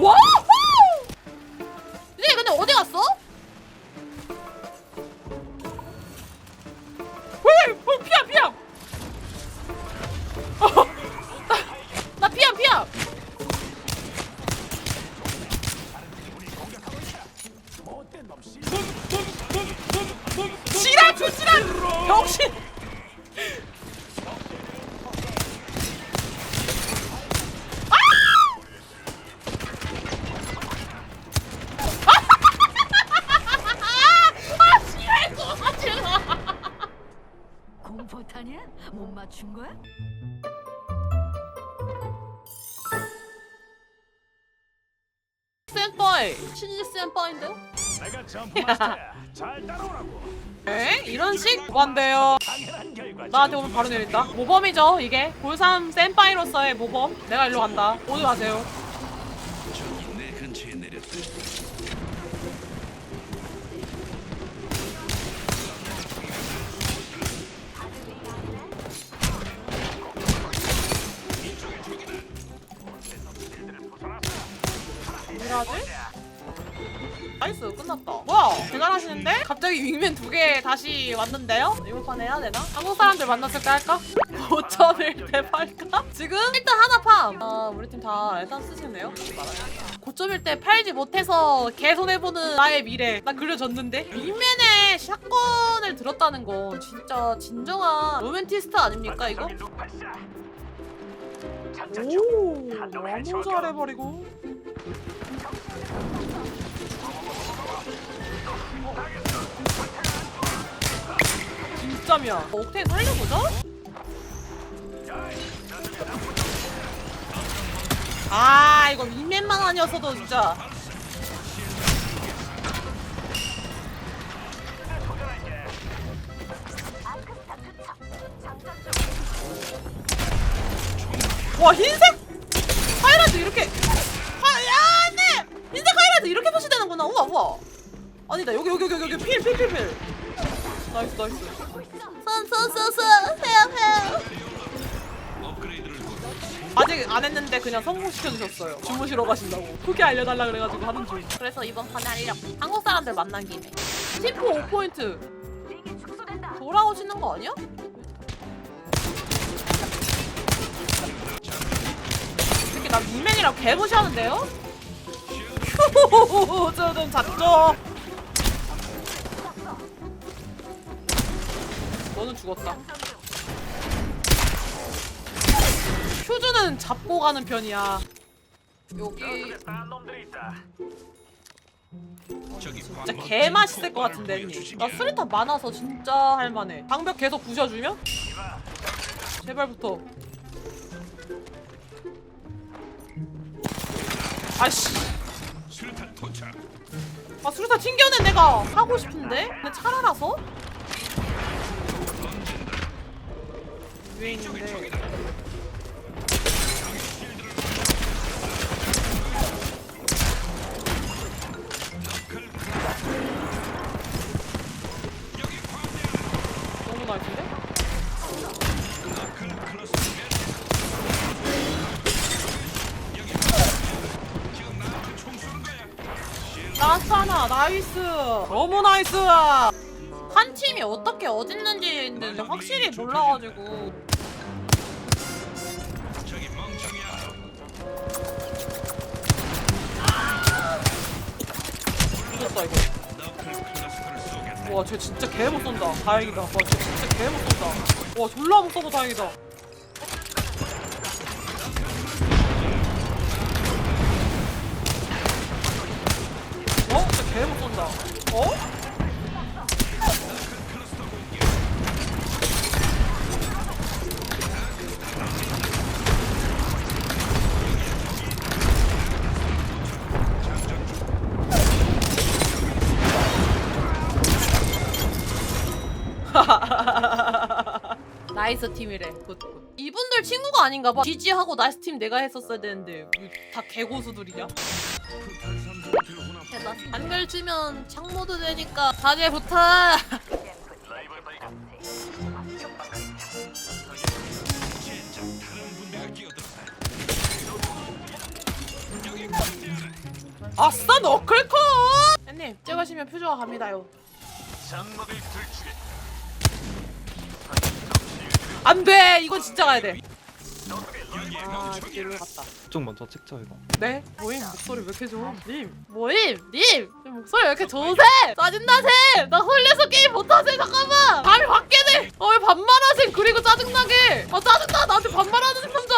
와 공포탄이야? 못 맞춘 거야? 센파이 신지 센파인데요? 내가 점프마스터야. 잘 따라오라고. 에? 이런 식? 당연한 결과. 나한테 오면 바로 내린다 모범이죠 이게 골삼 센파이로서의 모범 내가 일로 간다 오지 마세요 대단하시는데? 갑자기 윙맨 두 개 다시 왔는데요? 이번 판 해야 되나? 한국 사람들 만났을 때 할까? 5점일 때 팔까? 지금 일단 하나 팜! 아 우리 팀 다 일단 쓰시네요 고점일 때 팔지 못해서 개손해보는 나의 미래 나 그려졌는데 윙맨에 샷건을 들었다는 건 진짜 진정한 로맨티스트 아닙니까 이거? 오 너무 잘해버리고 진짜미야 옥테인 살려보자 아 이거 윙맨만 아니었어도 진짜. 와 흰색 하이라이트 이렇게 아 야 안 돼 흰색 하이라이트 이렇게 표시되는구나. 우와 우와. 아니다 여기 여기 여기 여기. 필 필 필 필 나이스 나이스. 곧 아직 안 했는데 그냥 성공시켜 주셨어요. 주무시러 가신다고. 후기 알려달라 그래가지고 하는 중. 그래서 이번 판에 하려고 한국 사람들 만난 김에. 팀포 5포인트. 돌아오시는 거 아니야? 이렇게 나 윙맨이라고 개무시하는데요? 휴 저는 잤죠 너는 죽었다. 휴즈는 잡고 가는 편이야. 여기 진짜 개 맛있을 것 같은데 형님. 나 수리탄 많아서 진짜 할만해. 방벽 계속 부셔주면? 제발 붙어 아씨. 수류탄 도착. 아 수리탄 튕겨내 내가 하고 싶은데? 근데 차라라서 위에 있는데. 너무 쏘는 거야. 나이스. 너무 나이스 한 팀이 어떻게 어딨는지는 확실히 몰라가지고 죽었다 이거. 와쟤 진짜 개 못 쏜다 다행이다 와쟤 진짜 개 못 쏜다 와 졸라 못 쏘고 다행이다 어? 진짜 개 못 쏜다 어? 나이스 팀이래. 굿굿. 이분들 친구가 아닌가 봐. 지지하고 나이스 팀 내가 했었어야 되는데 다 개고수들이냐? 안결 주면 창모드 되니까 다들 부탁 아싸 너클컷! 님 제가 시면 표조화 갑니다요. 장막을 들추게 안돼 이건 진짜 가야 돼 여기에 아, 멍청이야. 뒤로 갔다. 쪽 먼저 찍죠 이거 네? 모임 목소리 왜 이렇게 좋아? 님! 모임! 님! 목소리 왜 이렇게 좋으세? 짜증나세! 나 홀려서 게임 못하세 잠깐만! 감이 바뀌네! 어왜 반말하셈 그리고 짜증나게! 아 짜증나 나한테 반말하는 남자!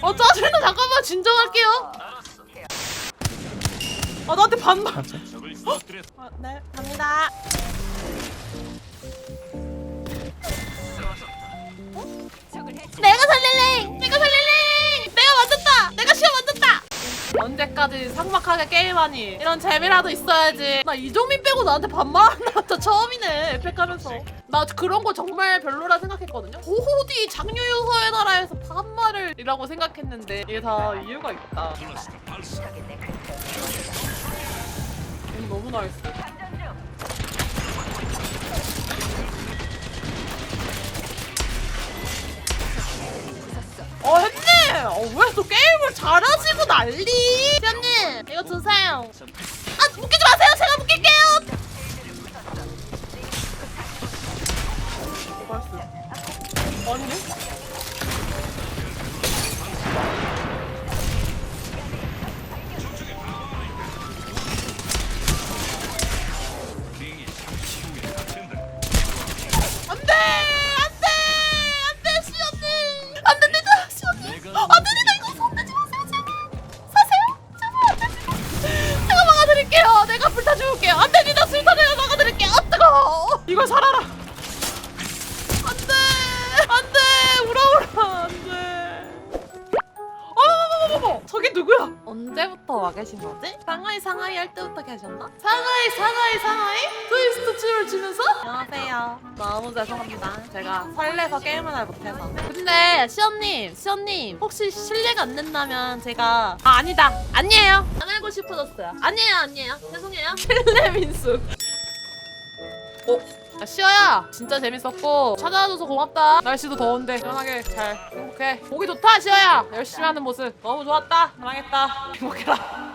어 짜증나 잠깐만 진정할게요 아 나한테 반말. 아, 네 갑니다 내가 살릴래! 내가 살릴래! 내가 만졌다! 내가 시험 만졌다! 언제까지 삭막하게 게임하니? 이런 재미라도 있어야지. 나 이종민 빼고 나한테 반말하는 남자 처음이네. 에펙 하면서. 나 그런 거 정말 별로라 생각했거든요. 고호디 장유유서의 나라에서 반말을 이라고 생각했는데 이게 다 이유가 있다. 발사. 음, 너무 나이스. 어 했네. 어왜 또 게임을 잘하시고 난리? 시연님 이거 드세요. 아 묶이지 마세요. 제가 묶일게요. 맛있어. 아니 와 계신 거지? 상하이 상하이 할 때부터 계셨나? 상하이 상하이 상하이? 트위스트 춤을 추면서? 안녕하세요 너무 죄송합니다 제가 설레서 게임을 잘 못해서 근데 시연님 시연님 혹시 실례가 안 된다면 제가 아 아니다 아니에요 안 알고 싶어졌어요 아니에요 아니에요 죄송해요 실례 민수 어? 야, 시어야! 진짜 재밌었고. 찾아와줘서 고맙다. 날씨도 더운데 시원하게 잘 행복해. 보기 좋다 시어야! 열심히 하는 모습. 너무 좋았다. 사랑했다. 행복해라